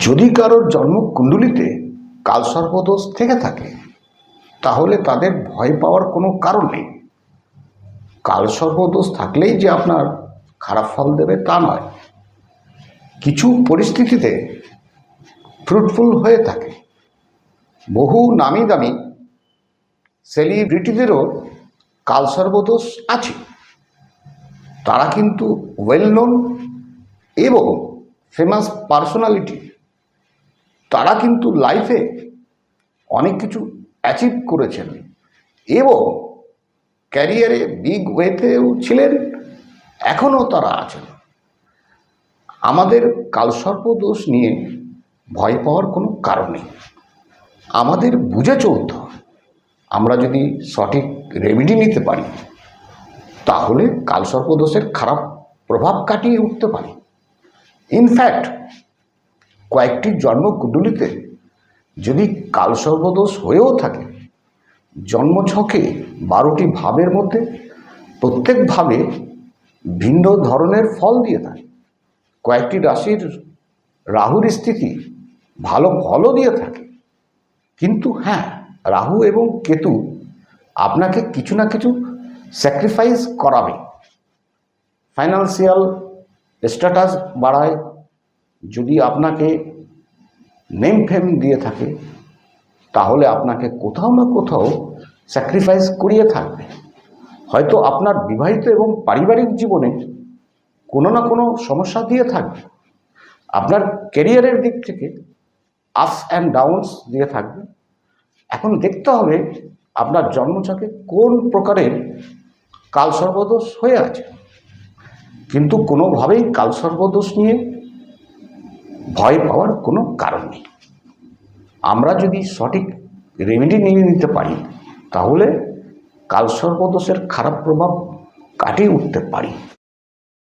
যদি কারোর জন্মকুণ্ডলিতে কালসর্পদোষ থেকে থাকে, তাহলে তাদের ভয় পাওয়ার কোনো কারণ নেই। কালসর্পদোষ থাকলেই যে আপনার খারাপ ফল দেবে তা নয়। কিছু পরিস্থিতিতে ফ্রুটফুল হয়ে থাকে। বহু নামি দামি সেলিব্রিটিদেরও কালসর্পদোষ আছে। তারা কিন্তু ওয়েল নোন এবং ফেমাস পার্সোনালিটি তারা কিন্তু লাইফে অনেক কিছু অ্যাচিভ করেছেন। এবং ক্যারিয়ারে বিগ ওয়েতেও ছিলেন, এখনও তারা আছেন। আমাদের কালসর্প দোষ নিয়ে ভয় পাওয়ার কোনো কারণ নেই। আমাদের বুঝে চলতে আমরা যদি সঠিক রেমেডি নিতে পারি, তাহলে কালসর্প দোষের খারাপ প্রভাব কাটিয়ে উঠতে পারি। ইনফ্যাক্ট কয়েকটি জন্মকুণ্ডলিতে যদি কালসর্পদোষ হয়েও থাকে, জন্মছকে বারোটি ভাবের মধ্যে প্রত্যেক ভাবে ভিন্ন ধরনের ফল দিয়ে থাকে। কয়েকটি রাশির রাহুর স্থিতি ভালো ফলও দিয়ে থাকে। কিন্তু হ্যাঁ রাহু এবং কেতু আপনাকে কিছু না কিছু স্যাক্রিফাইস করাবে। ফাইন্যান্সিয়াল স্ট্যাটাস বাড়ায় যদি আপনাকে নেম ফেম দিয়ে থাকে, তাহলে আপনাকে কোথাও না কোথাও স্যাক্রিফাইস করিয়ে থাকবে। হয়তো আপনার বিবাহিত এবং পারিবারিক জীবনে কোনো না কোনো সমস্যা দিয়ে থাকবে। আপনার ক্যারিয়ারের দিক থেকে আপস অ্যান্ড ডাউনস দিয়ে থাকবে। এখন দেখতে হবে আপনার জন্মছকে কোন প্রকারের কালসর্বদোষ হয়ে আছে। কিন্তু কোনোভাবেই কালসর্বদোষ নিয়ে পাওয়ার কোনো কারণ নেই। আমরা যদি সঠিক রেমেডি নিয়ে নিতে পারি, তাহলে কালসর্পদোষের খারাপ প্রভাব কাটিয়ে উঠতে পারি।